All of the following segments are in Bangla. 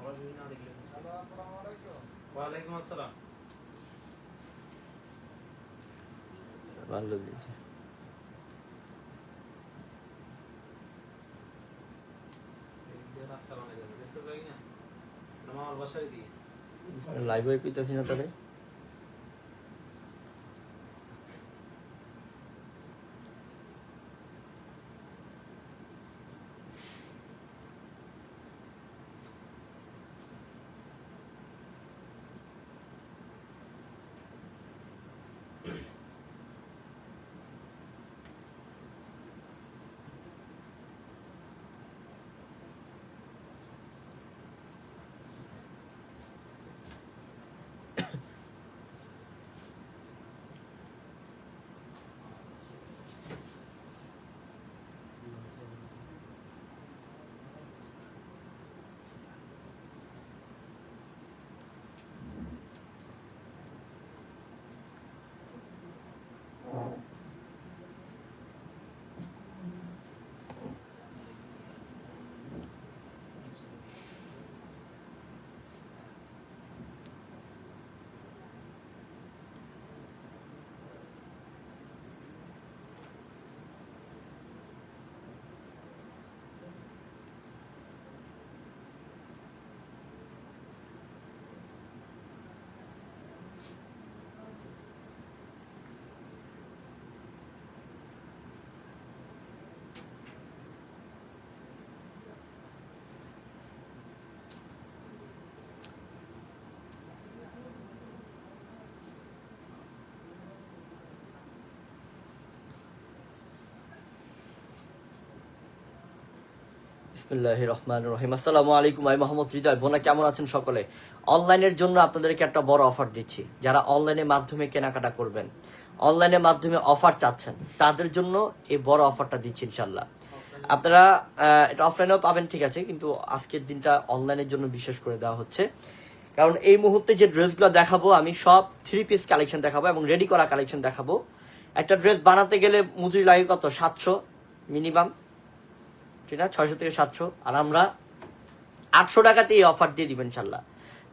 সরাসরি না দেখলে ওয়ালাইকুম আসসালাম। ভালো দিয়েছে। রাস্তা বানাই যাবে দেখতে পাই না? না মামার বাসায় দিয়ে লাইভ হয়ে পিতাছি না তাহলে অনলাইনের জন্য আপনাদেরকে একটা বড় অফার দিচ্ছি। যারা মাধ্যমে কেনাকাটা করবেন মাধ্যমে অফার চাচ্ছেন, তাদের জন্য এই বড় অফারটা এটা পাবেন, ঠিক আছে, কিন্তু আজকের দিনটা অনলাইনের জন্য বিশেষ করে দেওয়া হচ্ছে। কারণ এই মুহূর্তে যে ড্রেসগুলো দেখাবো, আমি সব থ্রি পিস কালেকশন দেখাবো এবং রেডি করা কালেকশন দেখাবো। একটা ড্রেস বানাতে গেলে মজুরি লাগে কত? সাতশো মিনিমাম না ছয়শো থেকে সাতশো। আর আমরা আটশো টাকাতে এই অফার দিয়ে দিবেন, ইনশাল্লাহ।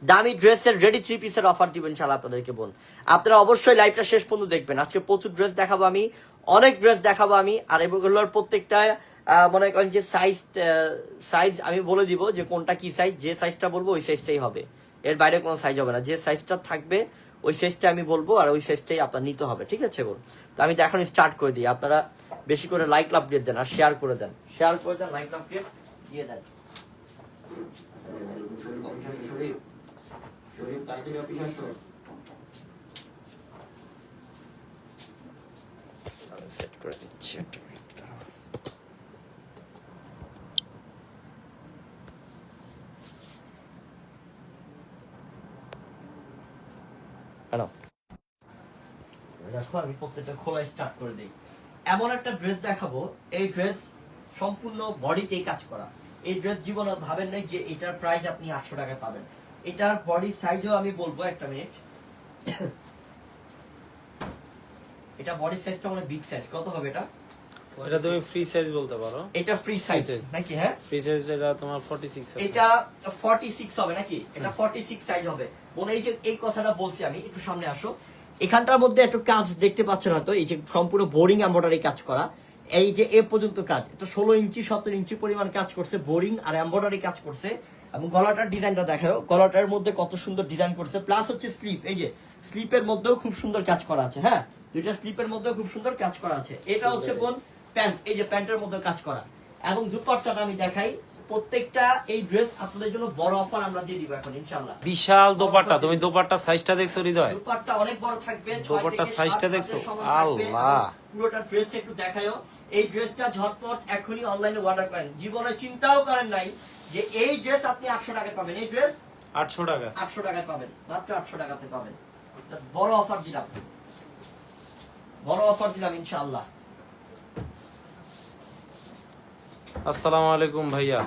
দামি ড্রেসের রেডি থ্রি পিসের অফার দিবেন ইনশাল্লাহ আপনাদেরকে বোন। আপনারা অবশ্যই লাইভটা শেষ পর্যন্ত দেখবেন। আজকে প্রচুর ড্রেস দেখাবো আমি, অনেক ড্রেস দেখাবো আমি, আর এগুলোর প্রত্যেকটা মনে করেন যে সাইজ সাইজ আমি বলে দিব যে কোনটা কি সাইজ যে সাইজটা বলব ওই সাইজটাই হবে। এর বাইরে কোনো সাইজ হবে না। যে সাইজটা থাকবে ওই সাইজটা আমি বলব আর ওই সাইজটাই আপনার নিতে হবে, ঠিক আছে বোন? তো আমি তো এখন স্টার্ট করে দিই। আপনারা বেশি করে লাইক লাভ দিয়ে দেন আর শেয়ার করে দেন। শেয়ার করে দেন লাইক লাভ দিয়ে দিয়ে দেন। সেট করে দিচ্ছি একটা কেন দেখো, আমি প্রত্যেকটা খোলা স্টার্ট করে দিই। এমন একটা ড্রেস দেখাবো, এই ড্রেস সম্পূর্ণ বডিতেই কাজ করা। এই ড্রেস জীবনে ভাবেন নাই যে এটার প্রাইস আপনি আটশো টাকায় পাবেন। এটার বডি সাইজও আমি বলব একটা মিনিট এটা বডি সাইজটা মানে বিগ সাইজ কত হবে এটা? এটা তুমি ফ্রি সাইজ বলতে পারো। এটা ফ্রি সাইজ নাকি হ্যাঁ? ফ্রি সাইজ এটা তোমার 46 আছে। এটা 46 হবে নাকি? এটা 46 সাইজ হবে। বোন এই যে এই কথাটা বলছি আমি একটু সামনে আসো। এখানটার মধ্যে একটু কাজ দেখতে পাচ্ছেন হয়তো এই যে সম্পূর্ণ বোরিং এমব্রয়ডারি কাজ করা। এই যে এ পর্যন্ত কাজ এটা ষোলো ইঞ্চি সতেরো ইঞ্চি পরিমাণ কাজ করছে বোরিং আর এমব্রয়ডারি কাজ করছে। এবং গলাটার ডিজাইনটা দেখাও গলাটার মধ্যে কত সুন্দর ডিজাইন করছে। প্লাস হচ্ছে স্লিপ এই যে স্লিপের মধ্যেও খুব সুন্দর কাজ করা আছে হ্যাঁ? দুইটা স্লিপের মধ্যেও খুব সুন্দর কাজ করা আছে। এটা হচ্ছে বোন প্যান্ট এই যে প্যান্টের মধ্যে কাজ করা। এবং দুপাট্টাটা আমি দেখাই। প্রত্যেকটা এই ড্রেস আপনাদের জন্য বড় অফার আমরা দিয়ে দিব এখন ইনশাআল্লাহ। বিশাল দোপাট্টা। তুমি দোপাট্টা সাইজটা দেখছ হৃদয়? দুপাট্টা অনেক বড় থাকবে সাত সাইজটা দেখছ? আল্লাহ। পুরোটা ড্রেসটা একটু দেখায়ও। এই ড্রেসটা ঝটপট এখনই অনলাইনে অর্ডার করেন। জীবনে চিন্তাও করেন নাই যে এই ড্রেস আপনি আটশো টাকায় পাবেন। এই ড্রেস 800 টাকা। আটশো টাকায় পাবেন। মাত্র আটশো টাকাতে পাবেন। বড় অফার দিলাম। বড় অফার দিলাম ইনশাআল্লাহ। আসসালামু আলাইকুম ভাইয়া।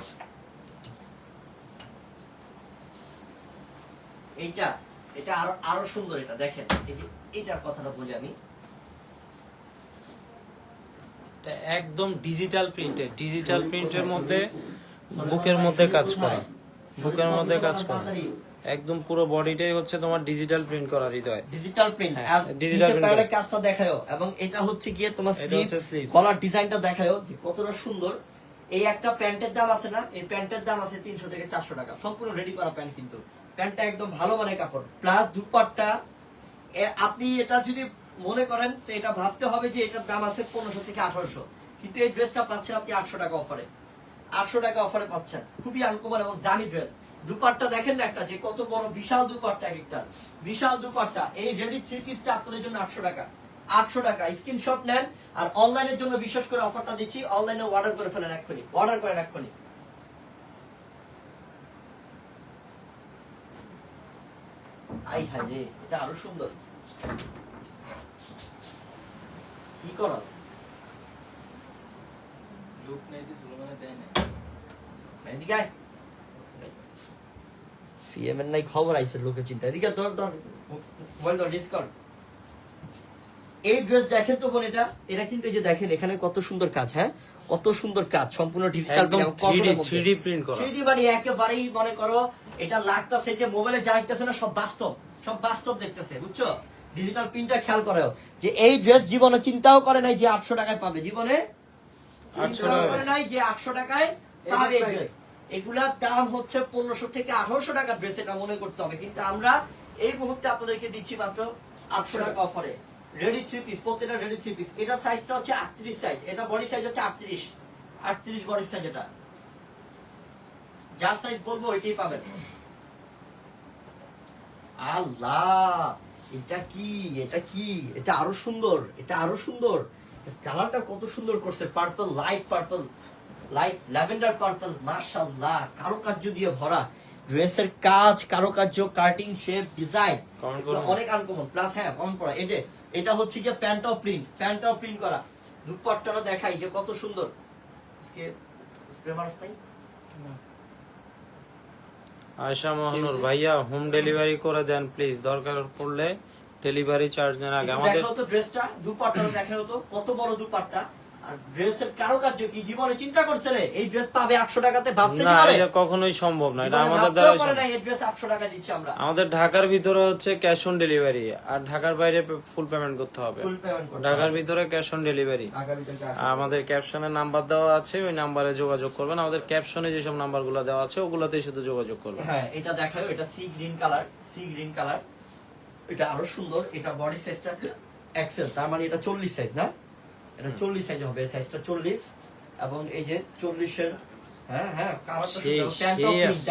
এইটা এটা আরও আরও সুন্দর এটা দেখেন। এই যে এটার কথাটা বলি আমি। এটা একদম ডিজিটাল ডিজিটাল প্রিন্টের মধ্যে বুকের মধ্যে কাজ করা। বুকের মধ্যে কাজ করে। একদম পুরো বডিটাই হচ্ছে তোমার ডিজিটাল প্রিন্ট করা হৃদয়। ডিজিটাল প্রিন্ট ডিজিটাল প্যানেলের কাজটা দেখায়ও। এবং এটা হচ্ছে গিয়ে তোমার স্লিভ হচ্ছে ডিজাইনটা দেখায়ও কতটা সুন্দর। এই একটা প্যান্টের দাম আছে না, এই প্যান্টের দাম আছে তিনশো থেকে চারশো টাকা। সম্পূর্ণ রেডি করা প্যান্ট কিন্তু। প্যান্টটা একদম ভালো মানের কাপড়। প্লাস দুপাট্টা আপনি এটা যদি মনে করেন, তো এটা ভাবতে হবে যে এটার দাম আছে পনেরোশো থেকে আঠারোশো। কিন্তু এই ড্রেসটা পাচ্ছেন আপনি আটশো টাকা অফারে আটশো টাকা অফারে পাচ্ছেন। খুবই আনকমন এবং দামি ড্রেস দুপাট্টা দেখেন না একটা, যে কত বড় বিশাল দুপাট্টা এক একটা। বিশাল দুপাট্টা। এই রেডি থ্রি পিসটা আপনাদের জন্য আটশো টাকা। আটশো টাকা। স্ক্রিনশট নেন আর অনলাইনের জন্য বিশেষ করে অফারটা দিচ্ছি। অনলাইনে অর্ডার করে ফেলেন এক্ষুনি। অর্ডার করেন এক্ষুনি। আই হাই রে এটা আরও সুন্দর। কি করস? লুক নেই যে সুলেমানে দেয় না এদিকে আয়। নাই। খবর আইছে লোকে চিন্তা। এদিকে ধর ধর। মোবাইল ধর ডিসকাউন্ট এই ড্রেস দেখেন তো বোন এটা। এটা কিন্তু এই যে দেখেন এখানে কত সুন্দর কাজ হ্যাঁ? কত সুন্দর কাজ সম্পূর্ণ ডিজিটাল একদম 3D 3D প্রিন্ট করা। থ্রিডি মানে একেবারেই মনে করো এটা লাগতেছে যে মোবাইলে যা দেখতেছে না সব বাস্তব সব বাস্তব দেখতেছে বুঝছ? ডিজিটাল প্রিন্টটা খেয়াল করো যে এই ড্রেস জীবনে চিন্তাও করে নাই যে আটশো টাকায় পাবে জীবনে 800 টাকায়। করে নাই যে আটশো টাকায় পাবে এই dress ড্রেস এগুলার দাম হচ্ছে পনেরোশো থেকে আঠারোশো টাকা ড্রেস এটা মনে করতে হবে। কিন্তু আমরা এই মুহূর্তে আপনাদেরকে দিচ্ছি মাত্র আটশো টাকা অফারে রেডি থ্রি পিস, প্রত্যেকটা রেডি থ্রি পিস। এটা সাইজটা হচ্ছে আটত্রিশ সাইজ এটা বডি সাইজ হচ্ছে আটত্রিশ। আটত্রিশ বডি সাইজ এটা। যার সাইজ বলব ওইটাই পাবেন। আল্লাহ, এটা কি? এটা কি? এটা আরও সুন্দর, এটা আরও সুন্দর। কালারটা কত সুন্দর করছে। Purple light purple light lavender purple মাশাআল্লাহ, কারুকার্য দিয়ে ভরা। ড্রেসের কাজ কারুকার্য কাটিং শেপ ডিজাইন অনেক আনকমন প্লাস হ্যাঁ কমন পড়া। এটা এটা হচ্ছে গিয়ে প্যান্টাও প্রিন্ট প্যান্টাও প্রিন্ট করা। দুপাট্টাটা দেখাই যে কত সুন্দর? আয়শা মহানুর ভাইয়া হোম ডেলিভারি করে দেন প্লিজ দরকার পড়লে ডেলিভারি চার্জ নেন আগে। আমাদের দেখাও তো ড্রেসটা দুপাট্টাটা দেখাও তো কত বড় দুপাট্টা? আর ড্রেসের কারুকার্য কি জীবনে চিন্তা করছে রে? এই ড্রেস পাবে আটশো টাকাতে ভাবছে না এটা কখনোই সম্ভব না এটা আমাদের দ্বারা পারে না এই ড্রেস আটশো টাকা দিচ্ছি আমরা। আমাদের ঢাকার ভিতরে হচ্ছে ক্যাশ অন ডেলিভারি আর ঢাকার বাইরে ফুল পেমেন্ট করতে হবে। ফুল পেমেন্ট করতে ঢাকার ভিতরে ক্যাশ অন ডেলিভারি আমাদের ক্যাপশনে নাম্বার দেওয়া আছে ওই নাম্বারে যোগাযোগ করবেন। আমাদের ক্যাপশনে যেসব নাম্বার নাম্বারগুলো দেওয়া আছে ওগুলোতেই শুধু যোগাযোগ করবেন। হ্যাঁ এটা দেখাও এটা sea green colour sea green colour এটা আরও সুন্দর এটা বডি সাইজটা এক্সেল তার মানে এটা চল্লিশ সাইজ না? এটা চল্লিশ সাইজ হবে সাইজটা চল্লিশ এবং এই যে চল্লিশের হ্যাঁ হ্যাঁ।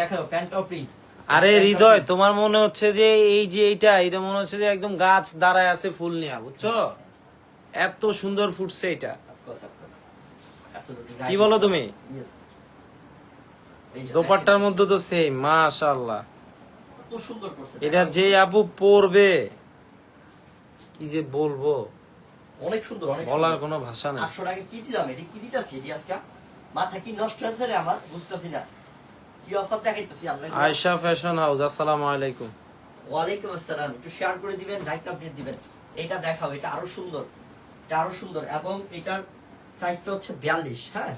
দেখাও প্যান্টটাও প্রিন্ট আরে হৃদয় তোমার মনে হচ্ছে যে এই যে এইটা এটা মনে হচ্ছে যে একদম গাছ দাঁড়ায় আছে ফুল নিয়া বুঝছ? এত সুন্দর ফুটছে এটা। কি বলো তুমি? দোপাট্টার মধ্যে তো সেম মাশাআল্লাহ। এটা যে আপু পরবে কি যে বলব? অনেক সুন্দর অনেক বলার কোনো ভাষা নেই। আটশো টাকা কি দিলাম এটা কি দিতেছি? এটি আজকে মাথা কি নষ্ট হয়েছে রে আমার? বুঝতেছি না। কি অফার দেখাইতেছি আমরা? আয়শা ফ্যাশন হাউস আসসালামু আলাইকুম। ওয়ালাইকুম আসসালাম। একটু শেয়ার করে দিবেন লাইক আপডেট দিবেন। এটা দেখাও এটা আরও সুন্দর। এটা আরও সুন্দর। এবং এটার সাইজটা হচ্ছে বিয়াল্লিশ হ্যাঁ?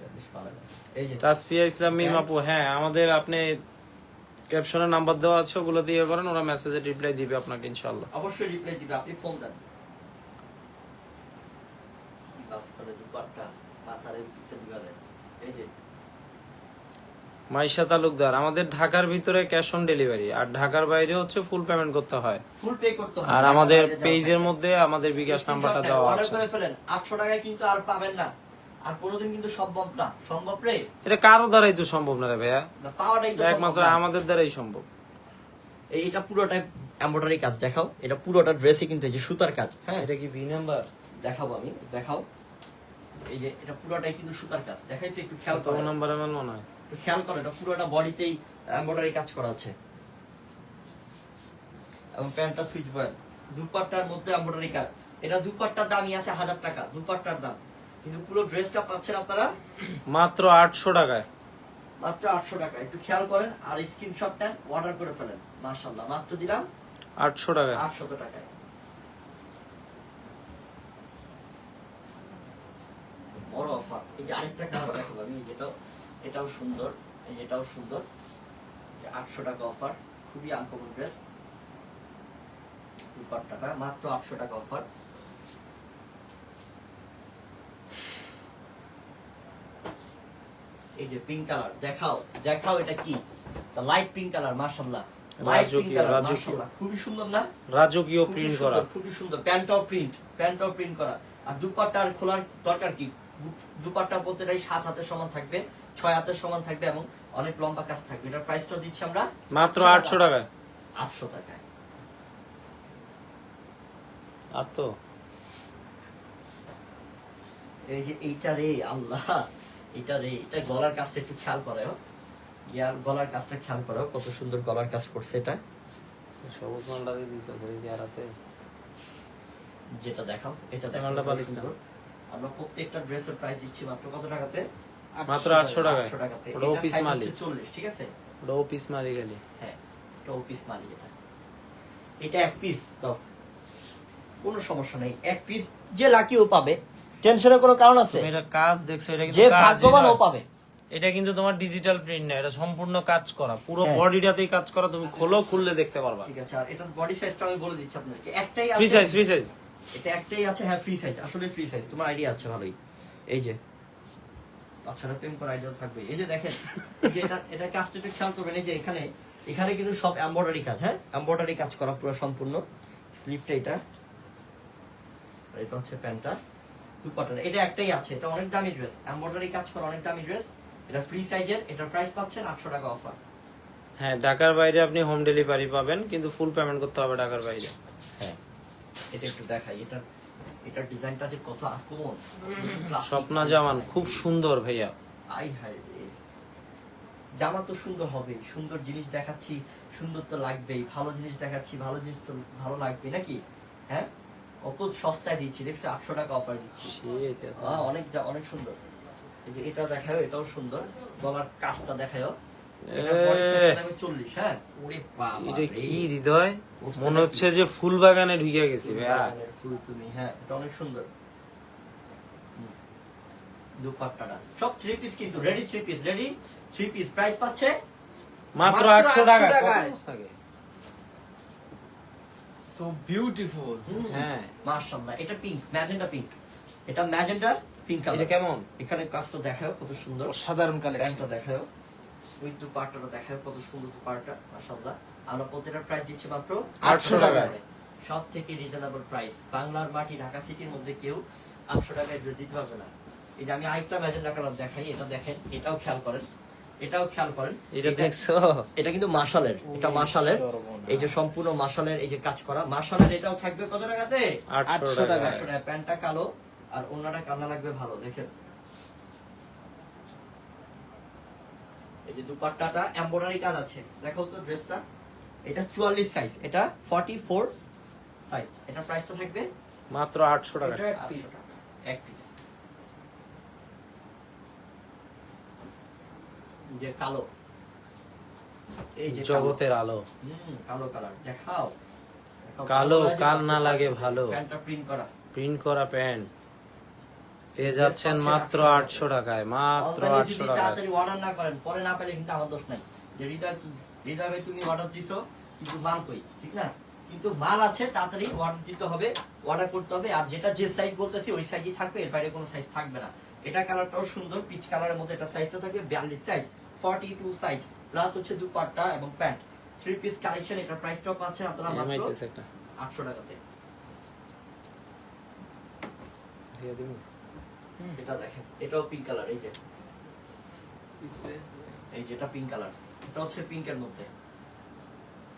42 পারা যায়। এই যে। তাসফিয়া ইসলাম মিম আপু হ্যাঁ আমাদের আপনি ক্যাপশনে নাম্বার দেওয়া আছে ওগুলো দিয়ে করেন ওরা মেসেজে রিপ্লাই দিবে আপনাকে ইনশাআল্লাহ। অবশ্যই রিপ্লাই দিবে আপনি ফোন দেন। বাস করে দুপাট্টা মাথার এই পিঠটা দিবা এই যে। মাইশা তালুকদার আমাদের ঢাকার ভিতরে ক্যাশ অন ডেলিভারি আর ঢাকার বাইরে হচ্ছে ফুল পেমেন্ট করতে হয়। ফুল পে করতে হবে আর আমাদের পেজের মধ্যে আমাদের বিকাশ নাম্বারটা দেওয়া আছে। করে ফেলেন। আটশো টাকায় কিন্তু আর পাবেন না। আর কোনোদিন কিন্তু সম্ভব না। সম্ভব রে? এটা কারও দ্বারাই তো সম্ভব না রে ভাইয়া। পাওয়াটাই তো এটা সম্ভব একমাত্র আমাদের দ্বারাই সম্ভব। এই- পুরোটা এমব্রয়ডারি কাজ দেখাও। এটা পুরোটা ড্রেসে কিন্তু এই যে সুতার কাজ হ্যাঁ? এটা কি বি নাম্বার দেখাবো আমি দেখাও। এই যে এটা পুরোটাই কিন্তু সুতার কাজ। দেখাইছি একটু খেয়াল কত করো। নাম্বার এমন মনে হয়? খেয়াল করো এটা পুরোটা বডিতেই এমব্রয়ডারি কাজ করা আছে। এবং প্যান্টটা সুইচ বয়েল দুপাট্টার মধ্যে এমব্রয়ডারি কাজ। এটা দুপাট্টার দামই আছে হাজার টাকা দুপাট্টার দাম। কিন্তু পুরো ড্রেসটা পাচ্ছেন আপনারা মাত্র আটশো টাকায়। মাত্র আটশো টাকা একটু খেয়াল করেন আর স্ক্রিনশট নেন অর্ডার করে ফেলেন। মার্শাল্লাহ মাত্র দিলাম আটশো টাকায়। আটশত টাকায়। বড় অফার এই যে আরেকটা কালার দেখাবো আমি যেটা এটাও সুন্দর এটাও সুন্দর। আটশো টাকা অফার খুবই আনকমন ড্রেস দুপাট্টাটা মাত্র আটশো টাকা অফার এই যে পিঙ্ক কালার দেখাও দেখাও এটা কি? Light pink colour. মাশাআল্লাহ। খুবই সুন্দর না? রাজকীয় খুবই প্রিন্ট সুন্দর, করা। খুবই সুন্দর। প্যান্টটাও প্রিন্ট প্রিন্ট করা। আর দুপাট্টার খোলার দরকার কি? দুপাট্টা প্রত্যেকটাই সাত হাতের সমান থাকবে ছয় হাতের সমান থাকবে এবং অনেক লম্বা কাজ থাকবে। এটার প্রাইসটা দিচ্ছি আমরা মাত্র আটশো টাকায়। আটশো টাকায়। আর তো? এই যে এইটা রে আল্লাহ। এটা রে এটা গলার কাজটা একটু খেয়াল করে গিয়ার গলার কাজটা খেয়াল করো কত সুন্দর গলার কাজ করছে এটা। সবুজ মালটা দিয়ে দিছো শরীর কি আর আছে। যেটা দেখাও এটা দেখাও মালটা পালিস না। আমরা প্রত্যেকটা ড্রেসের প্রাইস দিচ্ছি মাত্র কত টাকাতে? মাত্র আটশো টাকায়। 800 টাকাতে। এটা পিস মালি হচ্ছে 40 ঠিক আছে? ওটা পিস মারি গেলি হ্যাঁ এটা পিস মালি এটা। এটা এক পিস তো। কোনো সমস্যা নেই। এক পিস যে লাকিও পাবে। টেনশনের কোনো কারণ আছে? তুমি এটা কাজ দেখছ এটা কিন্তু যে ভাগ্যবান ও পাবে। এটা কিন্তু তোমার ডিজিটাল প্রিন্ট না এটা সম্পূর্ণ কাজ করা। পুরো হ্যাঁ। বডিটাতেই কাজ করা তুমি খোলো খুললে দেখতে পারবা। ঠিক আছে আর এটা বডি সাইজটা আমি বলে দিচ্ছি আপনাদেরকে। একটাই ফ্রি সাইজ ফ্রি সাইজ এটা একটাই আছে হ্যাঁ ফ্রি সাইজ আসলে ফ্রি সাইজ তোমার আইডিয়া আছে ভালোই। এই যে। বাচ্চারা প্রেম করার আইডিয়া থাকবে। এই যে দেখেন এই যে এটা এটা কাজটা একটু খেয়াল করবেন এই যে এখানে এখানে কিন্তু সব এমব্রয়ডারি কাজ হ্যাঁ? এমব্রয়ডারি কাজ করা পুরো সম্পূর্ণ। স্লিপটা এটা। এটা হচ্ছে প্যান্টটা। দুপাটার এটা একটাই আছে এটা অনেক দামি ড্রেস এমব্রয়ডারি কাজ করা অনেক দামি ড্রেস এটা ফ্রি সাইজের এটার প্রাইস পাচ্ছেন আটশো টাকা অফার হ্যাঁ ঢাকার বাইরে আপনি হোম ডেলিভারি পাবেন কিন্তু ফুল পেমেন্ট করতে হবে ঢাকার বাইরে। হ্যাঁ এটা একটু দেখাই। এটা এটার ডিজাইনটা যে কত আক্রমণ স্বপ্না জামান খুব সুন্দর ভাইয়া। আই হায় জামা তো সুন্দর হবে সুন্দর জিনিস দেখাচ্ছি সুন্দর তো লাগবেই ভালো জিনিস দেখাচ্ছি ভালো জিনিস তো ভালো লাগবে নাকি? হ্যাঁ? কত সস্তায় দিচ্ছি দেখছ আটশো টাকা অফার দিচ্ছি। অনেক অনেক সুন্দর। এই যে এটা দেখাও এটাও সুন্দর। গলার কাজটা চল্লিশ হ্যাঁ? মনে হচ্ছে যে ফুল বাগানে ঢুকে গেছি ফুল তুমি হ্যাঁ এটা অনেক সুন্দর। দুপাট্টাটা। সব থ্রি পিস কিন্তু ready three piece ready three piece price পাচ্ছে মাত্র আটশো টাকা? সো বিউটিফুল হ্যাঁ। মাশাআল্লাহ এটা পিঙ্ক ম্যাজেন্টা পিঙ্ক এটা ম্যাজেন্টা পিঙ্ক এটা কেমন? এখানে কাজটা দেখাও কত সুন্দর। অসাধারণ কালেকশন প্যান্টটা দেখাও ওই দুপাট্টাটা দেখাও কত সুন্দর দুপাট্টা মাশাআল্লাহ। আমরা প্রতিটা প্রাইস দিচ্ছি মাত্র 800 টাকায়। সব থেকে রিজনেবল প্রাইস বাংলার মাটি ঢাকা সিটির মধ্যে কেউ আটশো টাকায় দিতে পারবে না। এই যে আমি আরেকটা ম্যাজেন্টা কালার দেখাই এটা দেখেন এটাও খেয়াল করেন। এটাও খেয়াল করেন। এটা দেখছ? এটা কিন্তু মার্শালের এটা মার্শালের এই যে সম্পূর্ণ মার্শালের এই যে কাজ করা মার্শালের এটাও থাকবে কত টাকাতে? আটশো 800 টাকা। প্যান্টটা কালো আর অন্যটা কান্না লাগবে ভালো দেখেন। এই যে দুপাট্টাটা এমব্রয়ডারি কাজ আছে। দেখো তো ড্রেসটা। এটা চুয়াল্লিশ সাইজ এটা ফর্টি ফোর সাইজ এটা প্রাইসটা থাকবে মাত্র আটশো টাকা। এটা এক পিস এক পিস যে কালো। এই যে জগতের আলো। হুম, কালো কালার। দেখাও। কালো, কালো না লাগে ভালো। প্যান্টটা প্রিন্ট করা। প্রিন্ট করা প্যান্ট। পেয়ে যাচ্ছেন মাত্র আটশো টাকায় মাত্র আটশো তাড়াতাড়ি অর্ডার না করেন পরে না পেলে কিন্তু আমার দোষ নাই। যে হৃদয় হৃদয় তুমি অর্ডার দিছো কিন্তু মাল কই? ঠিক না? কিন্তু মাল আছে তাড়াতাড়ি অর্ডার দিতে হবে অর্ডার করতে হবে। আর যেটা যে সাইজ বলতেছি ওই সাইজই থাকবে এর বাইরে কোনো সাইজ থাকবে না। এটা কালারটাও সুন্দর পিচ কালারের মধ্যে এটা সাইজটা থাকবে বিয়াল্লিশ size forty two size plus হচ্ছে দুপাট্টা এবং প্যান্ট। থ্রি পিস কালেকশন এটার প্রাইসটাও পাচ্ছেন আপনারা মাত্র আটশো টাকাতে। এটা দেখেন এটাও পিঙ্ক কালার এই যে। এই যেটা পিঙ্ক কালার এটা হচ্ছে পিঙ্কের মধ্যে।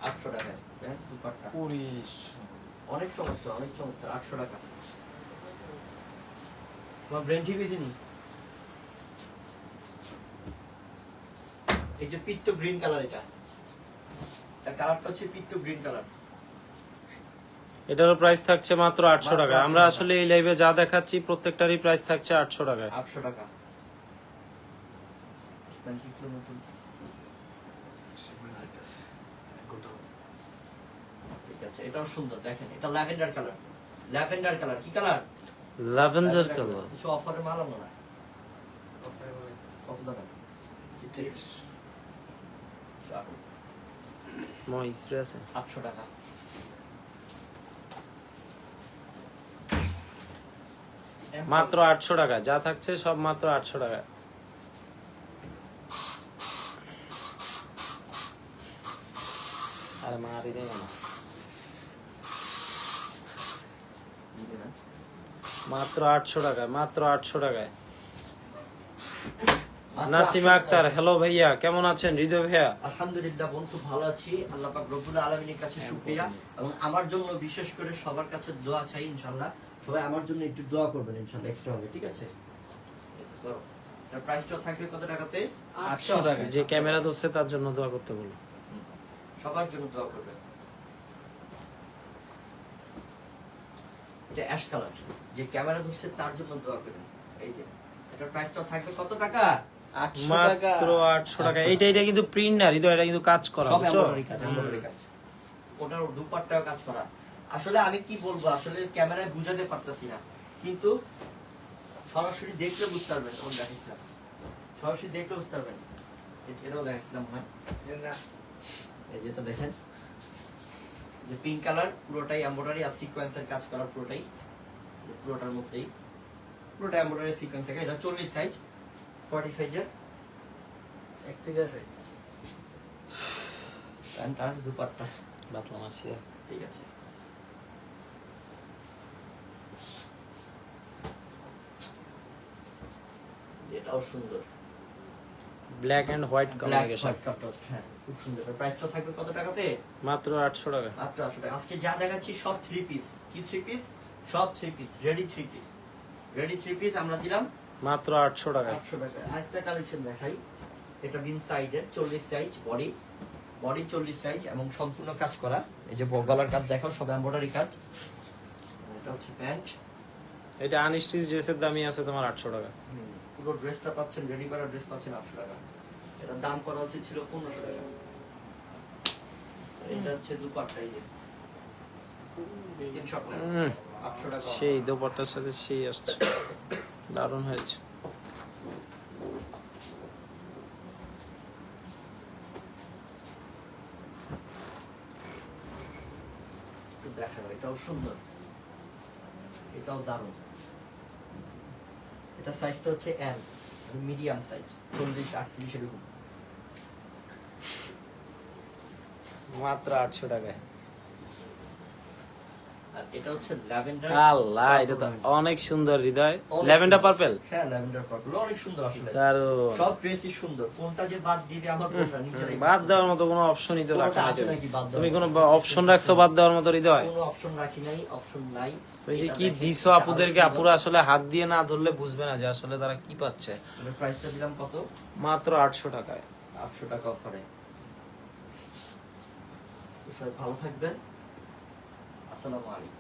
আটশো টাকায় হ্যাঁ দুপাট্টা। অনেক চমৎকার অনেক চমৎকার আটশো টাকা। তোমার ব্রেন ঠিক হয়েছে নি? এই যে পিত্ত গ্রিন কালার এটা। এটা কালারটা হচ্ছে পিত্ত গ্রিন কালার এটারও প্রাইস থাকছে মাত্র আটশো টাকা। আমরা আসলে এই লাইভে যা দেখাচ্ছি প্রত্যেকটারই প্রাইস থাকছে আটশো টাকায়। আটশো টাকা? ঠিক আছে এটাও সুন্দর দেখেন এটা ল্যাভেন্ডার কালার ল্যাভেন্ডার কালার কি কালার ল্যাভেন্ডার কালার কিছু অফারে মাল না। কত দাম? মো ইস্ত্রি আছে। আটশো টাকা। মাত্র আটশো টাকা যা থাকছে সব মাত্র আটশো টাকা। আরে মা দিদি না মাত্র আটশো টাকায় মাত্র আটশো টাকায়। নাসিমা আক্তার হ্যালো ভাইয়া কেমন আছেন হৃদয় ভাইয়া? আলহামদুলিল্লাহ বোন খুব ভালো আছি। আল্লাহ পাক রব্বুল আলামিনের কাছে শুকরিয়া। এবং আমার জন্য বিশেষ করে সবার কাছে দোয়া চাই ইনশাআল্লাহ। সবাই আমার জন্য একটু দোয়া করবেন ইনশাআল্লাহ এক্সট্রা হবে ঠিক আছে? করো। এটার প্রাইসটা থাকবে কত টাকাতে? আটশো টাকা যে ক্যামেরা ধরছে তার জন্য দোয়া করতে বলো সবার জন্য দোয়া করবেন। এটা অ্যাশ কালার যে ক্যামেরা ধরছে তার জন্য দোয়া করবেন। এই যে এটার প্রাইসটা থাকবে কত টাকা? মাত্র আটশো টাকা। এইটা এটা কিন্তু প্রিন্ট না হৃদয় এটা কিন্তু কাজ করা সব বুঝছ? ওটার দুপাট্টাও কাজ করা। আসলে আমি কি বলব আসলে ক্যামেরায় বুঝাতে পারতেছি না। কিন্তু সরাসরি দেখলে বুঝতে পারবেন। তখন দেখাচ্ছিলাম সরাসরি দেখলে বুঝতে পারবেন। এটাও দেখাচ্ছিলাম হয় এই যেটা দেখেন। যে পিঙ্ক কালার পুরোটাই এমব্রয়ডারি আর সিকোয়েন্সের কাজ করা পুরোটাই। পুরোটার মধ্যেই। পুরোটা এমব্রয়ডারি সিকোয়েন্স এটা চল্লিশ সাইজ ফর্টি সাইজের এক পিস আছে। প্যান্ট আর দুপাট্টা। বাতলাম আসিয়া ঠিক আছে। এটাও সুন্দর। ব্ল্যাক এন্ড হোয়াইট কম্বিনেশন হ্যাঁ খুব সুন্দর। প্রাইসটা থাকবে কত টাকাতে? মাত্র আটশো টাকা। মাত্র আটশো টাকা। আজকে যা দেখাচ্ছি সব থ্রি পিস কি থ্রি পিস সব three piece ready three piece ready three piece আমরা দিলাম মাত্র আটশো টাকা। আটশো টাকা। আরেকটা কালেকশন দেখাই। এটা বিন সাইজের চল্লিশ সাইজ বডি বডি চল্লিশ সাইজ এবং সম্পূর্ণ কাজ করা। এই যে গলার কাজ দেখাও সব এম্বয়ডারি কাজ। এটা হচ্ছে প্যান্ট। এটা আনস্টিচ ড্রেসের দামই আছে তোমার আটশো টাকা। হুম, পুরো ড্রেসটা পাচ্ছেন রেডি করা ড্রেস পাচ্ছেন আটশো টাকা। এটার দাম করা উচিত ছিল পনেরোশো টাকা। এটা হচ্ছে দুপাট্টা এই যে। সেই দোপাট্টার সাথে সেই আসছে। দারুণ হয়েছে। দেখাবো এটাও সুন্দর। এটাও দারুণ। এটা সাইজটা হচ্ছে এম মিডিয়াম সাইজ চল্লিশ মাত্র আটশো টাকায়। এটা হচ্ছে ল্যাভেন্ডার আল্লাহ এটা তো অনেক সুন্দর হৃদয়। Lavender purple? হ্যাঁ ল্যাভেন্ডার পার্পল। অনেক সুন্দর আসলে। সব ড্রেসই সুন্দর। কোনটা যে বাদ দিবে আমার কোনটা নিজেরাই বাদ দেওয়ার মতো কোনো অপশনই তো রাখা আছে তুমি। কোনো অপশন রাখছো বাদ দেওয়ার মতো হৃদয়? কোনো অপশন রাখি নাই অপশন নাই। তো এই যে কি দিছো আপুদেরকে? আপুরা আসলে হাত দিয়ে না ধরলে বুঝবে না যে আসলে তারা কি পাচ্ছে। সুন্দর। প্রাইসটা দিলাম কত? মাত্র আটশো টাকায়। আটশো টাকা অফারে ভালো থাকবেন। আসসালামু আলাইকুম।